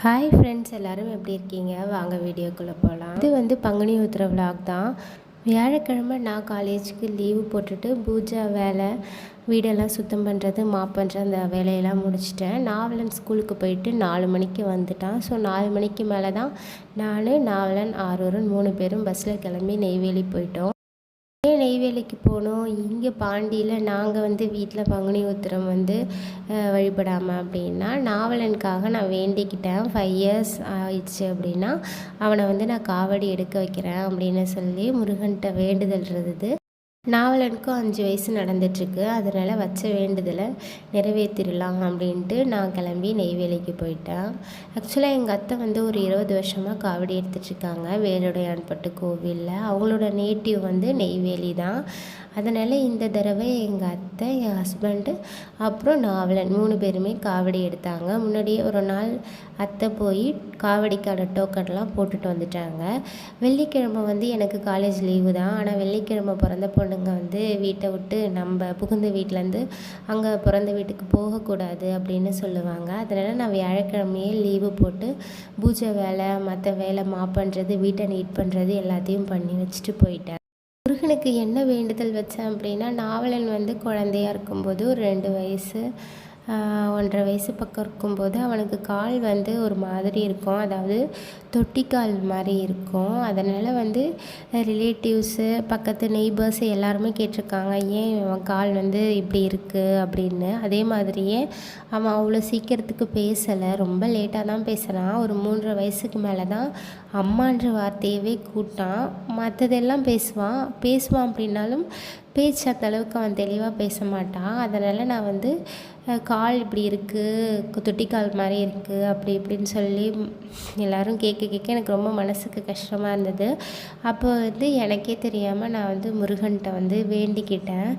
Hi friends எல்லோரும் எப்படி இருக்கீங்க? வாங்க வீடியோக்குள்ளே போகலாம் இது வந்து பங்குனி உத்திர விளாக் தான். வியாழக்கிழமை நான் காலேஜுக்கு லீவு போட்டுட்டு பூஜா வேலை வீடெல்லாம் சுத்தம் பண்ணுறது மாப் பண்ணுற அந்த வேலையெல்லாம் முடிச்சிட்டேன். நாவலன் ஸ்கூலுக்கு போயிட்டு நாலு மணிக்கு வந்துட்டான். ஸோ நாலு மணிக்கு மேலே தான் நான் நாவலன் ஆரூரன் மூணு பேரும் பஸ்ஸில் கிளம்பி நெய்வேலி போயிட்டோம். நெய்வேலிக்கு போனோம். இங்கே பாண்டியில் நாங்கள் வந்து வீட்டில் பங்குனி உத்திரம் வந்து வழிபடாமல் அப்படின்னா நாவலனுக்காக நான் வேண்டிக்கிட்டேன். ஃபைவ் இயர்ஸ் ஆயிடுச்சு அப்படின்னா அவனை வந்து நான் காவடி எடுக்க வைக்கிறேன் அப்படின்னு சொல்லி முருகன்கிட்ட வேண்டுதல் இருந்தது. நாவலனுக்கும் அஞ்சு வயசு நடந்துட்டுருக்கு. அதனால் வச்ச வேண்டுதலை நிறைவேற்றிடலாம் அப்படின்ட்டு நான் கிளம்பி நெய்வேலிக்கு போயிட்டேன். ஆக்சுவலாக எங்கள் அத்தை வந்து ஒரு இருபது வருஷமாக காவடி எடுத்துட்ருக்காங்க வேலுடையான்பட்டு கோவிலில். அவங்களோட நேட்டிவ் வந்து நெய்வேலி தான். அதனால் இந்த தடவை எங்கள் அத்தை என் ஹஸ்பண்டு அப்புறம் நாவலன் மூணு பேருமே காவடி எடுத்தாங்க. முன்னாடியே ஒரு நாள் அத்தை போய் காவடிக்கான டோக்கன்லாம் போட்டுட்டு வந்துட்டாங்க. வெள்ளிக்கிழமை வந்து எனக்கு காலேஜ் லீவு தான். ஆனால் வெள்ளிக்கிழமை பிறந்த பொண்ணுங்க வந்து வீட்டை விட்டு நம்ம புகுந்த வீட்டிலேருந்து அங்கே பிறந்த வீட்டுக்கு போகக்கூடாது அப்படின்னு சொல்லுவாங்க. அதனால் நான் வியாழக்கிழமையே லீவு போட்டு பூஜை வேலை மற்ற வேலை மாப் பண்ணுறது வீட்டை நீட் பண்ணுறது எல்லாத்தையும் பண்ணி வச்சுட்டு போயிட்டேன். முருகனுக்கு என்ன வேண்டுதல் வச்சேன் அப்படின்னா நாவலன் வந்து குழந்தையா இருக்கும்போது ஒரு ரெண்டு வயசு ஒன்றரை வயசு பக்கம் இருக்கும்போது அவனுக்கு கால் வந்து ஒரு மாதிரி இருக்கும். அதாவது தொட்டிக்கால் மாதிரி இருக்கும். அதனால் வந்து ரிலேட்டிவ்ஸு பக்கத்து நெய்பர்ஸ் எல்லாருமே கேட்டிருக்காங்க ஏன் அவன் கால் வந்து இப்படி இருக்குது அப்படின்னு. அதே மாதிரியே அவன் அவ்வளோ சீக்கிரத்துக்கு பேசலை. ரொம்ப லேட்டாக தான் பேசுகிறான் ஒரு மூன்றரை வயசுக்கு மேலே தான் அம்மான்ற வார்த்தையவே கூட்டான். மற்றதெல்லாம் பேசுவான். பேசுவான் அப்படின்னாலும் பேச்சு அந்த அளவுக்கு அவன் தெளிவாக பேச மாட்டான். அதனால் நான் வந்து கால் இப்படி இருக்குது தொட்டிக்கால் மாதிரி இருக்குது அப்படி இப்படின்னு சொல்லி எல்லோரும் கேட்க கேட்க எனக்கு ரொம்ப மனசுக்கு கஷ்டமாக இருந்தது. அப்போ வந்து எனக்கே தெரியாமல் நான் வந்து முருகன்கிட்ட வந்து வேண்டிக்கிட்டேன்.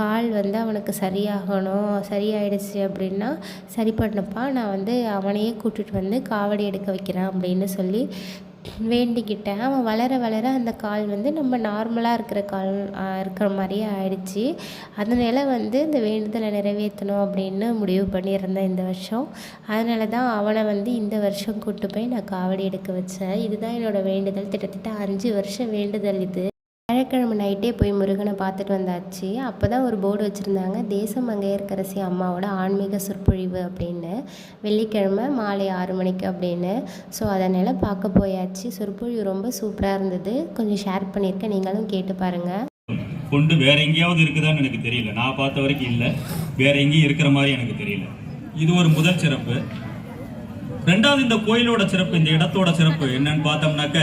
கால் வந்து அவனுக்கு சரியாகணும் சரியாயிடுச்சு அப்படின்னா சரி பண்ணப்பா. நான் வந்து அவனையே கூட்டிகிட்டு வந்து காவடி எடுக்க வைக்கிறேன் அப்படின்னு சொல்லி வேண்டிக்கிட்டேன். அவன் வளர வளர அந்த கால் வந்து நம்ம நார்மலாக இருக்கிற கால் இருக்கிற மாதிரியே ஆயிடுச்சு. அதனால வந்து இந்த வேண்டுதலை நிறைவேற்றணும் அப்படின்னு முடிவு பண்ணியிருந்தேன் இந்த வருஷம். அதனால தான் அவனை வந்து இந்த வருஷம் கூட்டு போய் நான் காவடி எடுக்க வச்சேன். இதுதான் என்னோடய வேண்டுதல். கிட்டத்தட்ட அஞ்சு வருஷம் வேண்டுதல் இது. வியாழக்கிழமை நைட்டே போய் முருகனை பார்த்துட்டு வந்தாச்சு. அப்போ தான் ஒரு போர்டு வச்சுருந்தாங்க. தேசம் மங்கையர்கரசி அம்மாவோட ஆன்மீக சொற்பொழிவு அப்படின்னு. வெள்ளிக்கிழமை மாலை ஆறு மணிக்கு அப்படின்னு. ஸோ அதனால் பார்க்க போயாச்சு. சொற்பொழிவு ரொம்ப சூப்பராக இருந்தது. கொஞ்சம் ஷேர் பண்ணியிருக்கேன். நீங்களும் கேட்டு பாருங்கள் கொண்டு வேற எங்கேயாவது இருக்குதான்னு எனக்கு தெரியல. நான் பார்த்த வரைக்கும் இல்லை. வேற எங்கேயும் இருக்கிற மாதிரி எனக்கு தெரியல. இது ஒரு முதல் சிறப்பு. ரெண்டாவது இந்த கோயிலோட சிறப்பு இந்த இடத்தோட சிறப்பு என்னன்னு பார்த்தோம்னாக்க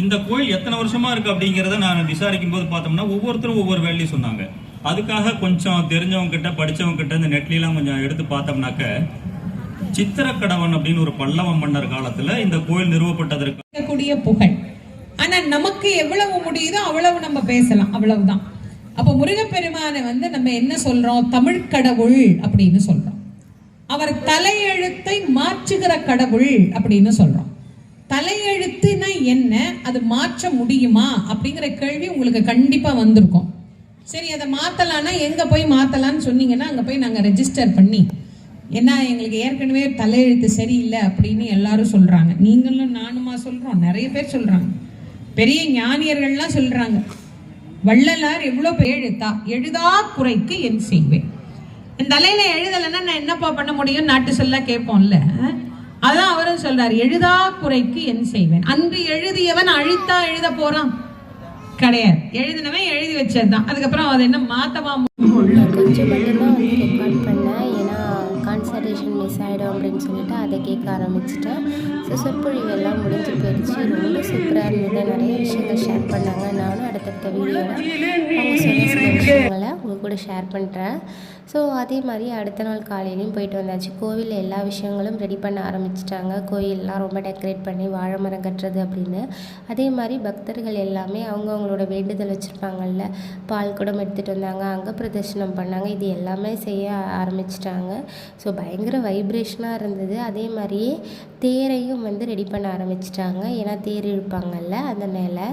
இந்த கோயில் எத்தனை வருஷமா இருக்கு அப்படிங்கிறத நான் விசாரிக்கும் போது பார்த்தோம்னா ஒவ்வொருத்தரும் ஒவ்வொரு வேலையும் சொன்னாங்க. அதுக்காக கொஞ்சம் தெரிஞ்சவங்க கிட்ட படிச்சவங்க கிட்ட இந்த நெட்லாம் கொஞ்சம் எடுத்து பார்த்தோம்னாக்க சித்திரக்கடவன் அப்படின்னு ஒரு பல்லவ மன்னர் காலத்துல இந்த கோயில் நிறுவப்பட்டதற்கு இருக்கக்கூடிய புகழ். ஆனா நமக்கு எவ்வளவு முடியுதோ அவ்வளவு நம்ம பேசலாம். அவ்வளவுதான். அப்ப முருகப்பெருமானை வந்து நம்ம என்ன சொல்றோம்? தமிழ் கடவுள் அப்படின்னு சொல்றோம். அவர் தலையெழுத்தை மாற்றுகிற கடவுள் அப்படின்னு சொல்றோம். தலையெழுத்துனா என்ன? அது மாற்ற முடியுமா? அப்படிங்கிற கேள்வி உங்களுக்கு கண்டிப்பாக வந்திருக்கும். சரி அதை மாற்றலான்னா எங்கே போய் மாற்றலான்னு சொன்னீங்கன்னா அங்கே போய் நாங்கள் ரெஜிஸ்டர் பண்ணி ஏன்னா எங்களுக்கு ஏற்கனவே தலையெழுத்து சரியில்லை அப்படின்னு எல்லாரும் சொல்கிறாங்க நீங்களும் நானுமா சொல்கிறோம் நிறைய பேர் சொல்கிறாங்க பெரிய ஞானியர்கள்லாம் சொல்கிறாங்க வள்ளலார் எவ்வளோ பேர் எழுத்தா? எழுதா குறைக்கு என் செய்வேன் என் தலையில் எழுதலைன்னா நான் என்னப்பா பண்ண முடியும்? நாட்டு சொல்ல கேட்போம்ல அதான் அவரும் சொல்றாரு எழுதா குறைக்கு என் செய்வேன். அன்று எழுதியவன் அழித்தா எழுத போறான். கிடையாது. எழுதினவன் எழுதி வச்சதுதான். அதுக்கப்புறம் அதை என்ன மாத்தவா கொஞ்சம் மட்டும்தான் ரெக்கார்ட் பண்ணேன். ஏன்னா கான்சன்ட்ரேஷன் மிஸ் ஆகிடும் அப்படின்னு சொல்லிட்டு அதை கேட்க ஆரம்பிச்சிட்டேன். ஸோ சொற்பொழிவு எல்லாம் முடிஞ்சு போயிடுச்சு. ரொம்ப சூப்பராக இருந்தது நிறைய விஷயங்கள் ஷேர் பண்ணாங்க. நானும் அடுத்தடுத்த வீடியோவில் அவங்க சொன்ன சில விஷயங்களை உங்கள் கூட ஷேர் பண்ணுறேன் ஸோ அதே மாதிரி அடுத்த நாள் காலையிலையும் போயிட்டு வந்தாச்சு. கோவிலில் எல்லா விஷயங்களும் ரெடி பண்ண ஆரம்பிச்சிட்டாங்க. கோயிலெலாம் ரொம்ப டெக்கரேட் பண்ணி வாழை மரம் கட்டுறது அப்படின்னு. அதே மாதிரி பக்தர்கள் எல்லாமே அவங்கவுங்களோட வேண்டுதல் வச்சுருப்பாங்கல்ல. பால் குடம் எடுத்துகிட்டு வந்தாங்க. அங்கே பிரதர்ஷனம் பண்ணாங்க. இது எல்லாமே செய்ய ஆரம்பிச்சிட்டாங்க. ஸோ பயங்கர வைப்ரேஷனாக இருந்தது. அதே மாதிரியே தேரையும் வந்து ரெடி பண்ண ஆரம்பிச்சிட்டாங்க. ஏன்னா தேர் இழுப்பாங்கல்ல அதனால்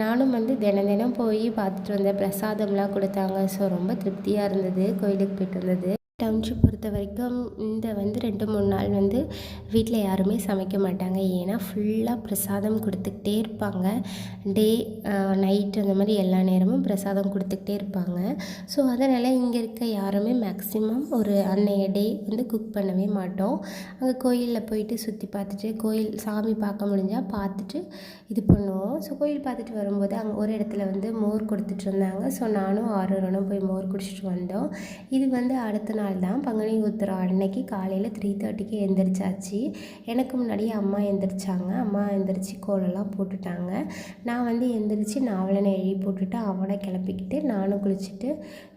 நானும் வந்து தினம் தினம் போய் பார்த்துட்டு வந்தேன். பிரசாதம்லாம் கொடுத்தாங்க. ஸோ ரொம்ப திருப்தியாக இருந்தது கோயிலுக்கு போய்ட்டு வந்தது. டவுன்ஷிப் பொறுத்த வரைக்கும் இந்த வந்து ரெண்டு மூணு நாள் வந்து வீட்டில் யாருமே சமைக்க மாட்டாங்க. ஏன்னா ஃபுல்லாக பிரசாதம் கொடுத்துக்கிட்டே இருப்பாங்க. டே நைட் அந்த மாதிரி எல்லா நேரமும் பிரசாதம் கொடுத்துக்கிட்டே இருப்பாங்க. ஸோ அதனால் இங்கே இருக்க யாருமே மேக்ஸிமம் ஒரு அன்னைய டே வந்து குக் பண்ணவே மாட்டோம். அங்கே கோயிலில் போயிட்டு சுற்றி பார்த்துட்டு கோயில் சாமி பார்க்க முடிஞ்சால் பார்த்துட்டு இது பண்ணுவோம். ஸோ கோயில் பார்த்துட்டு வரும்போது அங்கே ஒரு இடத்துல வந்து மோர் கொடுத்துட்டு இருந்தாங்க. ஸோ நானும் ஆறு போய் மோர் குடிச்சிட்டு வந்தோம். இது வந்து அடுத்த நாள் தான் பங்குனி உத்திரம் அன்னைக்கு காலையில் த்ரீ தேர்ட்டிக்கு எழுந்திரிச்சாச்சு எனக்கு முன்னாடியே அம்மா எழுந்திரிச்சாங்க அம்மா எழுந்திரிச்சி கோலம்லாம் போட்டுட்டாங்க. நான் வந்து எழுந்திரிச்சி நாவலனை எழுதி போட்டுட்டு அவனை கிளப்பிக்கிட்டு நானும் குளிச்சுட்டு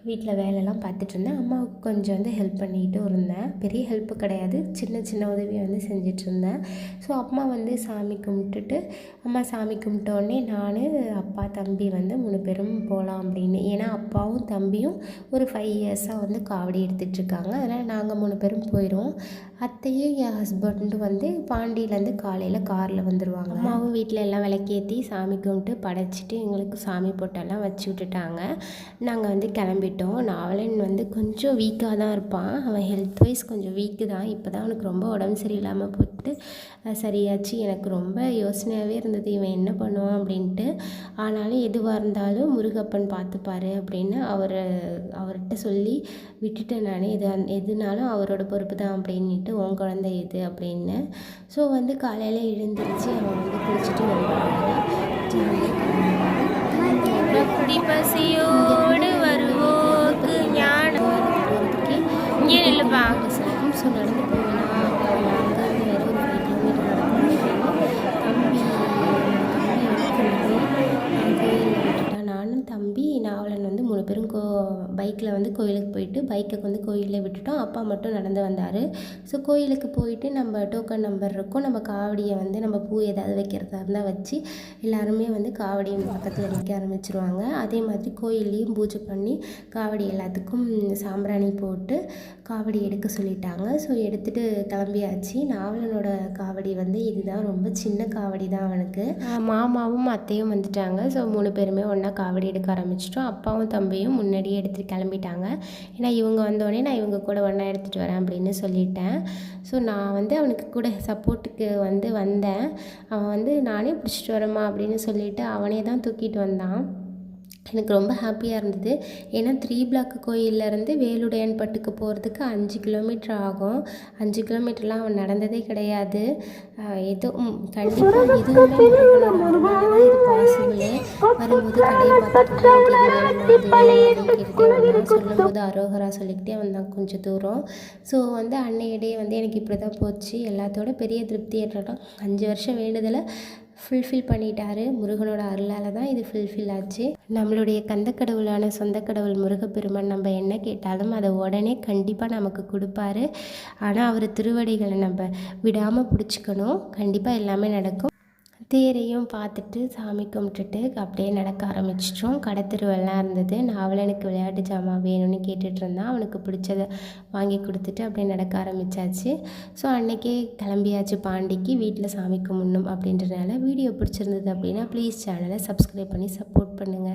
வீட்டில் வேலையெல்லாம் பார்த்துட்டு இருந்தேன். அம்மாவுக்கு கொஞ்சம் வந்து ஹெல்ப் பண்ணிக்கிட்டும் இருந்தேன். பெரிய ஹெல்ப் கிடையாது. சின்ன சின்ன உதவியை வந்து செஞ்சுட்டு இருந்தேன். ஸோ அம்மா வந்து சாமி கும்பிட்டுட்டு அம்மா சாமி கும்பிட்டோடனே நான் அப்பா தம்பி வந்து மூணு பேரும் போகலாம் அப்படின்னு. ஏன்னா அப்பாவும் தம்பியும் ஒரு ஃபைவ் இயர்ஸாக வந்து காவடி எடுத்துகிட்டு இருக்காங்க அதனால் நாங்கள் மூணு பேரும் போயிடுவோம். அத்தையும் என் ஹஸ்பண்டும் வந்து பாண்டியிலேருந்து காலையில் காரில் வந்துடுவாங்க அம்மாவும் வீட்டில் எல்லாம் விளக்கேற்றி சாமி கும்பிட்டு படைச்சிட்டு எங்களுக்கு சாமி போட்டெல்லாம் வச்சு விட்டுட்டாங்க. நாங்கள் வந்து கிளம்பிட்டோம். நாவலன் வந்து கொஞ்சம் வீக்காக தான் இருப்பான். அவன் ஹெல்த் வைஸ் கொஞ்சம் வீக்கு தான். இப்போ தான் அவனுக்கு ரொம்ப உடம்பு சரியில்லாமல் போட்டு சரியாச்சு. எனக்கு ரொம்ப யோசனையாகவே இருந்தது. இவன் என்ன பண்ணுவான் அப்படின்ட்டு. ஆனாலும் எதுவாக இருந்தாலும் முருகப்பன் பார்த்துப்பாரு அப்படின்னு அவர் அவர்கிட்ட சொல்லி விட்டுட்டேன் நான். எது எதுனாலும் அவரோட பொறுப்பு தான் அப்படின்ட்டு உன் குழந்தை இது அப்படின்னு. ஸோ வந்து காலையில் எழுந்திரிச்சு அவன் வந்து குளிச்சுட்டு பக்தி பசியோடு வருவோர்க்கு ஞானம். போகிறதுக்கே இங்கே நில்லுப்பா. ஸோ நடந்து பைக்கில் வந்து கோயிலுக்கு போயிட்டு பைக்கை வந்து கோயிலில் விட்டுட்டோம். அப்பா மட்டும் நடந்து வந்தார். ஸோ கோயிலுக்கு போயிட்டு நம்ம டோக்கன் நம்பர் இருக்கும். நம்ம காவடியை வந்து நம்ம பூ ஏதாவது வைக்கிறதா இருந்தால் வச்சு எல்லாருமே வந்து காவடி பக்கத்தில் நிற்க ஆரம்பிச்சிருவாங்க. அதே மாதிரி கோயில்லையும் பூஜை பண்ணி காவடி எல்லாத்துக்கும் சாம்பிராணி போட்டு காவடி எடுக்க சொல்லிட்டாங்க. ஸோ எடுத்துகிட்டு கிளம்பியாச்சு. நாவலனோட காவடி வந்து இதுதான். ரொம்ப சின்ன காவடி தான் அவனுக்கு. மாமாவும் அத்தையும் வந்துட்டாங்க. ஸோ மூணு பேருமே ஒன்றா காவடி எடுக்க ஆரம்பிச்சிட்டோம். அப்பாவும் தம்பியும் முன்னாடியே எடுத்துகிட்டு கிளம்பிட்டாங்க. ஏன்னா இவங்க வந்தோடனே நான் இவங்க கூட ஒன்றா எடுத்துகிட்டு வரேன் அப்படின்னு சொல்லிட்டேன். ஸோ நான் வந்து அவனுக்கு கூட சப்போர்ட்டுக்கு வந்து வந்தேன். அவன் வந்து நானே பிடிச்சிட்டு வரேம்மா அப்படின்னு சொல்லிட்டு அவனே தான் தூக்கிட்டு வந்தான். எனக்கு ரொம்ப ஹாப்பியாக இருந்தது. ஏன்னா த்ரீ பிளாக் கோயிலேருந்து வேலுடையான்பட்டுக்கு போகிறதுக்கு அஞ்சு கிலோமீட்டர் ஆகும். அஞ்சு கிலோமீட்டர்லாம் அவன் நடந்ததே கிடையாது. ஏதோ கண்டிப்பாக எதுவுமே வரும்போது கடையை பார்த்துட்டு சொல்லும்போது அரோகரா சொல்லிக்கிட்டே வந்தான் கொஞ்சம் தூரம். ஸோ வந்து அன்னைய டே வந்து எனக்கு இப்படி தான் போச்சு. எல்லாத்தோட பெரிய திருப்தி ஏற்றட்டும் அஞ்சு வருஷம் வேண்டுதலை ஃபுல்ஃபில் பண்ணிட்டாரு. முருகனோட அருளால் தான் இது ஃபுல்ஃபில் ஆச்சு. நம்மளுடைய கந்த கடவுளான சொந்த கடவுள் முருகப்பெருமான் நம்ம என்ன கேட்டாலும் அதை உடனே கண்டிப்பாக நமக்கு கொடுப்பாரு. ஆனால் அவர் திருவடிகளை நம்ம விடாமல் பிடிச்சிக்கணும். கண்டிப்பாக எல்லாமே நடக்கும். தேரையும் பார்த்துட்டு சாமி கும்பிட்டுட்டு அப்படியே நடக்க ஆரம்பிச்சிட்டோம். கடத்தெருவெல்லாம் இருந்தது. நான் எனக்கு விளையாட்டு ஜாமான் வேணும்னு கேட்டுட்டு இருந்தான். அவனுக்கு பிடிச்சத வாங்கி கொடுத்துட்டு அப்படியே நடக்க ஆரம்பிச்சாச்சு. ஸோ அன்னைக்கே கிளம்பியாச்சு பாண்டிக்கு. வீட்டில் சாமி கும்பிடணும் அப்படின்றதுனால வீடியோ பிடிச்சிருந்தது அப்படின்னா ப்ளீஸ் சேனலை சப்ஸ்கிரைப் பண்ணி சப்போர்ட் பண்ணுங்கள்